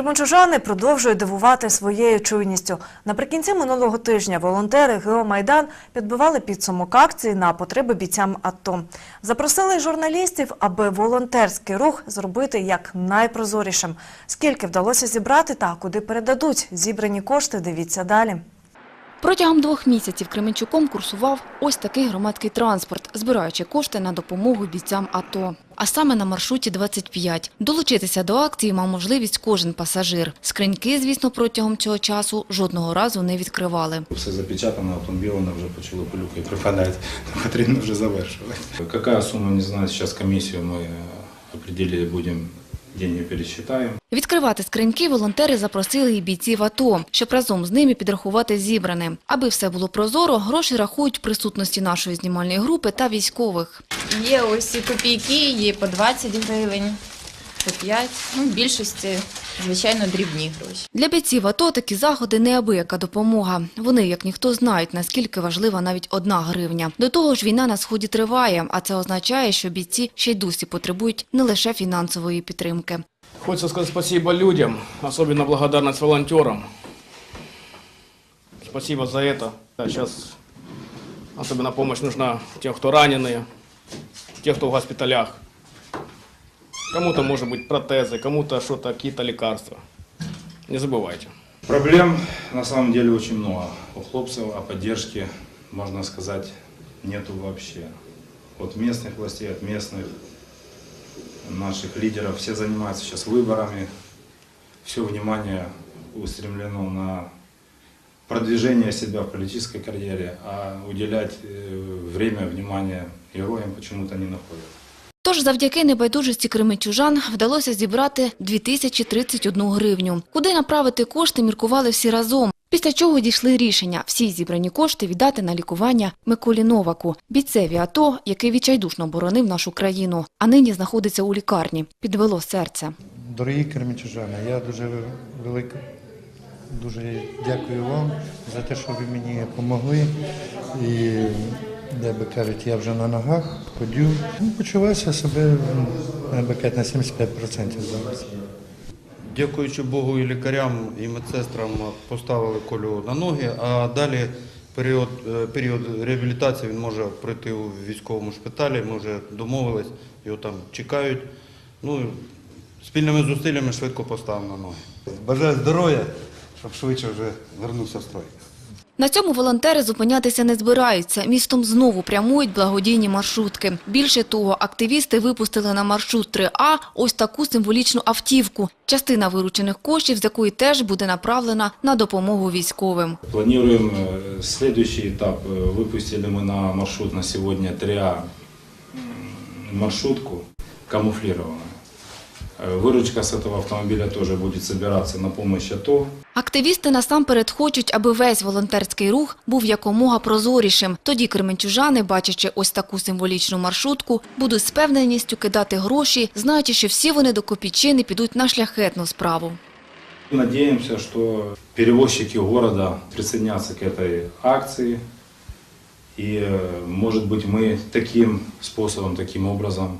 Кременчужани продовжують дивувати своєю чуйністю. Наприкінці минулого тижня волонтери ГО Майдан підбивали підсумок акції на потреби бійцям АТО. Запросили журналістів, аби волонтерський рух зробити як найпрозорішим. Скільки вдалося зібрати та куди передадуть зібрані кошти, дивіться далі. Протягом двох місяців Кременчуком курсував ось такий громадський транспорт, збираючи кошти на допомогу бійцям АТО. А саме на маршруті 25. Долучитися до акції мав можливість кожен пасажир. Скриньки, звісно, протягом цього часу жодного разу не відкривали. Все запечатано, автомобіль вже почало пилюкою припадати, потрібно вже завершувати. Яка сума, не знаю, зараз комісію ми определили, будемо деньги пересчитаємо. Відкривати скриньки волонтери запросили і бійців АТО, щоб разом з ними підрахувати зібране. Аби все було прозоро, гроші рахують в присутності нашої знімальної групи та військових. Є ось і копійки, є по 20 гривень, по 5, ну, в більшості, звичайно, дрібні гроші. Для бійців АТО такі заходи неабияка допомога. Вони, як ніхто, знають, наскільки важлива навіть одна гривня. До того ж, війна на Сході триває, а це означає, що бійці ще й досі потребують не лише фінансової підтримки. Хочется сказать спасибо людям, особенно благодарность волонтерам. Спасибо за это. Сейчас особенно помощь нужна тем, кто раненые, тем, кто в госпиталях. Кому-то, может быть, протезы, кому-то что-то, какие-то лекарства. Не забывайте. Проблем на самом деле очень много. У хлопцев о поддержке, можно сказать, нету вообще. От местных властей, от местных наших лидеров. Все занимаются сейчас выборами. Все внимание устремлено на продвижение себя в политической карьере, а уделять э, время, внимание героям почему-то не находят. Тож завдяки небайдужості кременчужан вдалося зібрати 2031 гривню. Куди направити кошти, міркували всі разом. Після чого дійшли рішення всі зібрані кошти віддати на лікування Миколі Новаку, бійцеві АТО, який відчайдушно боронив нашу країну, а нині знаходиться у лікарні. Підвело серце. Дорогі кермічужани, я дуже велико, дуже дякую вам за те, що ви мені допомогли. І, би кажуть, я вже на ногах, ходю. Ну, почуваюся себе, як би кажуть, на 75% зараз. Дякуючи Богу і лікарям, і медсестрам поставили колю на ноги, а далі період, е, період реабілітації він може пройти у військовому шпиталі, ми вже домовились, його там чекають. Ну, спільними зусиллями швидко поставимо на ноги. Бажаю здоров'я, щоб швидше вже вернувся в строй. На цьому волонтери зупинятися не збираються. Містом знову прямують благодійні маршрутки. Більше того, активісти випустили на маршрут 3А ось таку символічну автівку. Частина виручених коштів, з якої теж буде направлена на допомогу військовим. Планируем э, следующий этап. Э, Выпустили мы на маршрут на сегодня 3А м, маршрутку камуфлированную. Э, Выручка с этого автомобиля тоже будет собираться на помощь АТО. Активісти насамперед хочуть, аби весь волонтерський рух був якомога прозорішим. Тоді кременчужани, бачачи ось таку символічну маршрутку, будуть з певненістю кидати гроші, знаючи, що всі вони до копійчини підуть на шляхетну справу. Надеемся, что перевозчики города присоединятся к этой акции. И, э, может быть, мы таким способом, таким образом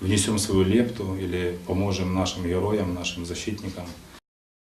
внесем свою лепту или поможем нашим героям, нашим защитникам